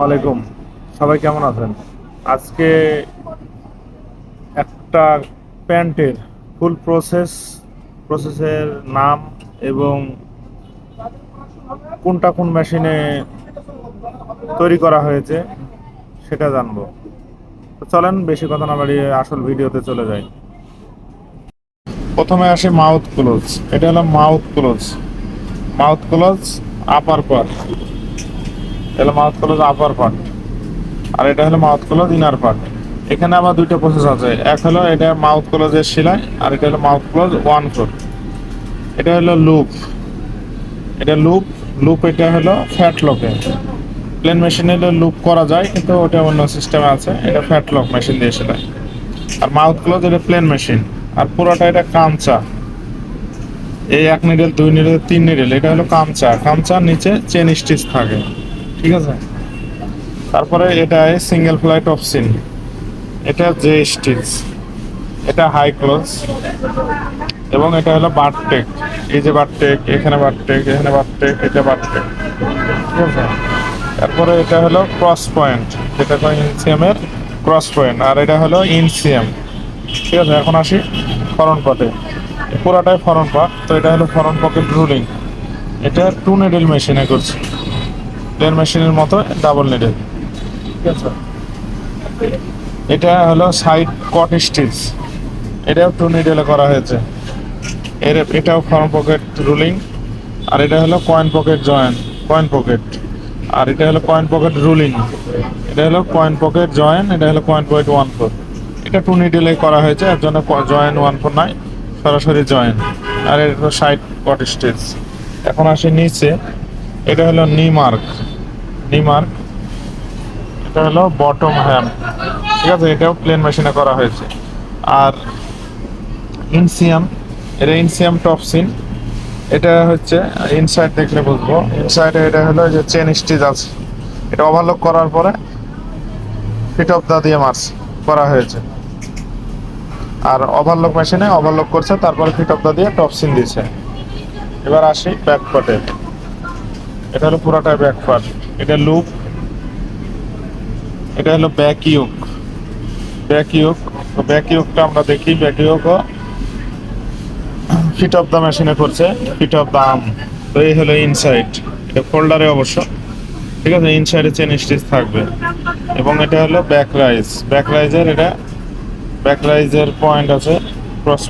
আলাইকুম সবাই কেমন আছেন? আজকে একটা প্যান্টের ফুল প্রসেস প্রসেসের নাম এবং কোনটা কোন মেশিনে তৈরি করা হয়েছে সেটা জানব। চলেন, বেশি কথা না বাড়িয়ে আসল ভিডিওতে চলে যাই। প্রথমে আসে মাউথ ক্লোজ এটা হলো mouth close mouth close upper part এটা মাউথ ক্লোজ আপার পার্ট আর এটা হলো মাউথ ক্লোজ ইনার পার্ট এখানে আবার দুইটা প্রসেস আছে। এক হলো এটা মাউথ ক্লোজের সেলাই, আর এটা হলো মাউথ ক্লোজ ওয়ান ফোর এটা হলো লুপ এটা লুপ লুপ এটা হলো ফ্যাট লকে প্লেন মেশিনে লুপ করা যায়, কিন্তু ওটা অন্য সিস্টেমে আছে। এটা ফ্যাট লক মেশিন দিয়ে সেলাই। আর মাউথ ক্লোজ এটা প্লেন মেশিন আর পুরোটা এটা কামচা। এই এক নিডেল দুই নিডেল তিন নিডেল এটা হলো কামচা। কামচার নিচে চেন স্টিচ থাকে। ঠিক আছে? তারপরে এটা সিঙ্গেল ফ্লাইট অফ সিন এটা যে স্টিচ এটা হাই ক্লোজ এবং এটা হলো বারটেক এই যে বারটেক এখানে বারটেক এখানে বারটেক এটা বারটেক ঠিক আছে? তারপরে এটা হলো ক্রস পয়েন্ট যেটা কয় ইনসিএমের ক্রস পয়েন্ট আর এটা হলো ইনসিএম ঠিক আছে? এখন আসি ফরন পথে। পুরাটাই ফরন পাক তো এটা হলো ফরন পকেট রুলিং এটা টু নিডেল মেশিনে করছি। প্লেন মেশিনের মতো ডাবল আছে? এটা হলো সাইড কট স্টিচ এটাও টু নিডেলে করা হয়েছে। এর, এটাও ফর্ম পকেট রুলিং আর এটা হলো coin pocket join coin pocket আর এটা হলো কয়েন পকেট রুলিং এটা হলো কয়েন পকেট জয়েন এটা হলো কয়েন পকেট ওয়ান ফোর এটা টু নিডেলে করা হয়েছে, এর জন্য জয়েন ওয়ান ফোর নাই, সরাসরি জয়েন আর এটা সাইড কট স্টিচ এখন আসি নিচে। এটা হলো নি মার্ক নি মার্ক এটা হলো বটম হ্যাম ঠিক আছে? এটাও প্লেন মেশিনে করা হয়েছে। আর ইনসিয়াম এটা ইনসিয়াম টপসিন এটা হচ্ছে ইনসাইড দেখলে বুঝব। ইনসাইডে এটা হলো যে চেন স্টিচ আছে এটা ওভারলোক করার পরে ফিট অফ দা দিয়ে মার্স করা হয়েছে। আর ওভারলোক মেশিনে ওভারলোক করছে, তারপরে ফিট অফ দা দিয়ে টপসিন দিয়েছে। এবার আসি ব্যাক পার্টে এটা হলো পুরাটা ব্যাক পার্ট এটা লুপ এটা হলো ব্যাক ইউক ব্যাক ইউক তো ব্যাক ইউকটা আমরা দেখি ব্যাক ইউকও ফিট অফ দ্য মেশিনে করছে ফিট অফ দ্য আর্ম তো এই হলো ইনসাইড এটা ফোল্ডারে অবশ্য। ঠিক আছে ইনসাইডে চেন স্টিচ থাকবে। এবং এটা হলো ব্যাক রাইজ ব্যাক রাইজের এটা ব্যাক রাইজের পয়েন্ট আছে ক্রস